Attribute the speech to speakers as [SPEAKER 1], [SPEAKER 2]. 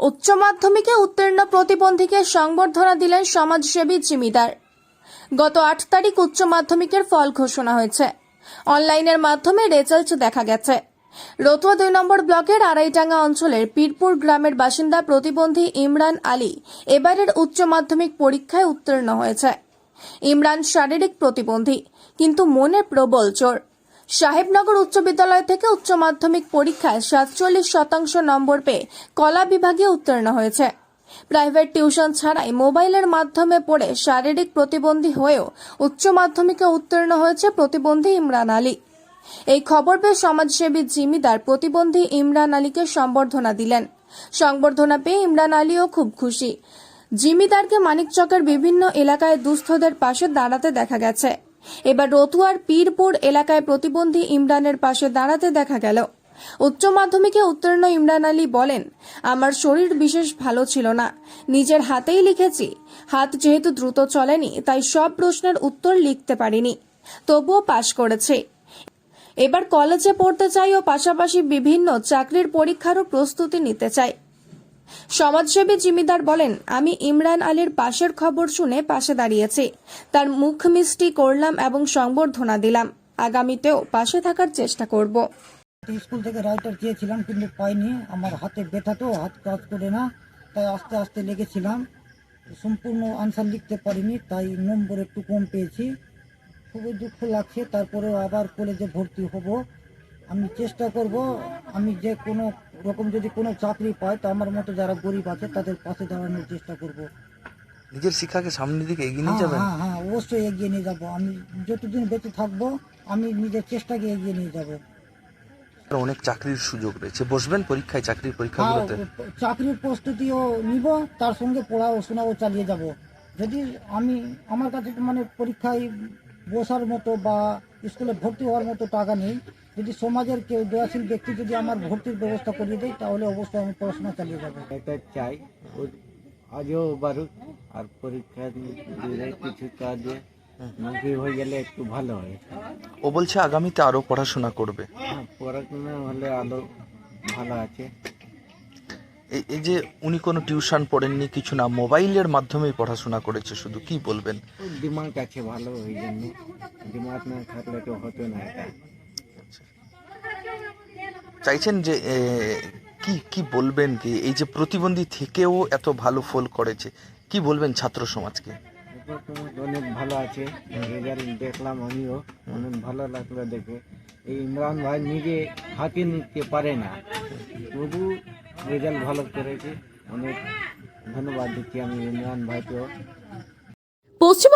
[SPEAKER 1] উচ্চ মাধ্যমিকে উত্তীর্ণ প্রতিবন্ধীকে সংবর্ধনা দিলেন সমাজসেবী জিমিদার। গত আট তারিখ উচ্চ মাধ্যমিকের ফল ঘোষণা হয়েছে। অনলাইনের মাধ্যমে রেজাল্ট দেখা গেছে। রতুয়া দুই নম্বর ব্লকের আড়াইটাঙ্গা অঞ্চলের পীরপুর গ্রামের বাসিন্দা প্রতিবন্ধী ইমরান আলী এবারের উচ্চ মাধ্যমিক পরীক্ষায় উত্তীর্ণ হয়েছে। ইমরান শারীরিক প্রতিবন্ধী, কিন্তু মনে প্রবল চোর। সাহেবনগর উচ্চ বিদ্যালয় থেকে উচ্চ মাধ্যমিক পরীক্ষায় সাতচল্লিশ শতাংশ নম্বর পেয়ে কলা বিভাগে উত্তীর্ণ হয়েছে। প্রাইভেট টিউশন ছাড়াই মোবাইলের মাধ্যমে পড়ে শারীরিক প্রতিবন্ধী হয়েও উচ্চ মাধ্যমিকে উত্তীর্ণ হয়েছে প্রতিবন্ধী ইমরান আলী। এই খবর পেয়ে সমাজসেবী জিমিদার প্রতিবন্ধী ইমরান আলীকে সম্বর্ধনা দিলেন। সংবর্ধনা পেয়ে ইমরান আলীও খুব খুশি। জিমিদারকে মানিকচকের বিভিন্ন এলাকায় দুস্থদের পাশে দাঁড়াতে দেখা গেছে। এবার রতুয়ার পীরপুর এলাকায় প্রতিবন্ধী ইমরানের পাশে দাঁড়াতে দেখা গেল। উচ্চ মাধ্যমিকে উত্তীর্ণ ইমরান আলী বলেন, আমার শরীর বিশেষ ভালো ছিল না। নিজের হাতেই লিখেছি। হাত যেহেতু দ্রুত চলেনি, তাই সব প্রশ্নের উত্তর লিখতে পারিনি। তবুও পাশ করেছে। এবার কলেজে পড়তে চাই ও পাশাপাশি বিভিন্ন চাকরির পরীক্ষারও প্রস্তুতি নিতে চাই। সমাজসেবী জিমিদার বলেন, আমি ইমরান আলীর পাশের খবর শুনে পাশে দাঁড়িয়েছি। তার মুখ মিষ্টি করলাম এবং সংবর্ধনা দিলাম। আগামীতেও পাশে থাকার চেষ্টা করব।
[SPEAKER 2] স্কুল থেকে রাইটার চেয়েছিলাম, কিন্তু পাইনি। আমার হাতে ব্যথা তো, হাত কাজ করে না। তাই আস্তে আস্তে লেগেছিলাম। সম্পূর্ণ আনসার লিখতে পারিনি, তাই নম্বর একটু কম পেয়েছি। খুবই দুঃখ লাগছে। তারপরে আবার কলেজে ভর্তি হব। আমি চেষ্টা করব আমি যে কোনো রকম যদি কোনো চাকরি পাই তো আমার মতো যারা গরিব আছে তাদের পাশে দাঁড়ানোর চেষ্টা করব।
[SPEAKER 3] নিজের শিক্ষাকে সামনের দিকে এগিয়ে নিয়ে
[SPEAKER 2] হ্যাঁ
[SPEAKER 3] যাবেন?
[SPEAKER 2] হ্যাঁ হ্যাঁ অবশ্যই এগিয়ে নিয়ে যাব। আমি যতদিন বেঁচে থাকব আমি নিজের চেষ্টাকে এগিয়ে নিয়ে যাব।
[SPEAKER 3] অনেক চাকরির সুযোগ রয়েছে। বসবেন পরীক্ষায় চাকরির
[SPEAKER 2] হ্যাঁ,
[SPEAKER 3] পরীক্ষাগুলোতে
[SPEAKER 2] চাকরির প্রস্তুতিও নিব তার সঙ্গে পড়াশোনাও চালিয়ে যাব। যদি আমি আমার কাছে মানে পরীক্ষায় বসার মতো বা স্কুলে ভর্তি হওয়ার মতো টাকা নেই। যদি সমাজের কেউ দয়াশীল ব্যক্তি যদি আমার ভর্তির ব্যবস্থা করিয়ে দেয় তাহলে অবশ্যই আমি পড়াশোনা চালিয়ে যাব।
[SPEAKER 4] এটা চাই। ও আজও বারুক আর পরীক্ষা দিলে কিছু কাজে নৌকরি হয়ে গেলে একটু ভালো হয়।
[SPEAKER 3] ও বলছে আগামীতে আরও পড়াশোনা করবে।
[SPEAKER 4] হ্যাঁ পড়াশোনা হলে আলো ভালো আছে।
[SPEAKER 3] এই যে উনি কোনো টিউশন পড়েননি কিছু না মোবাইলের মাধ্যমেই পড়াশোনা করেছে শুধু কি বলবেন?
[SPEAKER 4] দিমাগ আছে ভালো ওই জন্য। দিমাগ না থাকলে তো হতো না এটা।
[SPEAKER 3] চাইছেন যে কি কি বলবেন কি? এই যে প্রতিবন্ধী থেকেও এত ভালো ফল করেছে কি বলবেন ছাত্র সমাজকে?
[SPEAKER 4] অনেক ভালো আছে রেজাল্ট দেখলাম আমিও অনেক ভালো লাগল দেখে। এই ইমরান ভাই নিজে হাতে নিতে পারে না। তবু রেজাল্ট ভালো করেছে। অনেক ধন্যবাদ দিচ্ছি আমি ইমরান ভাইকেও।
[SPEAKER 5] পশ্চিমবঙ্গ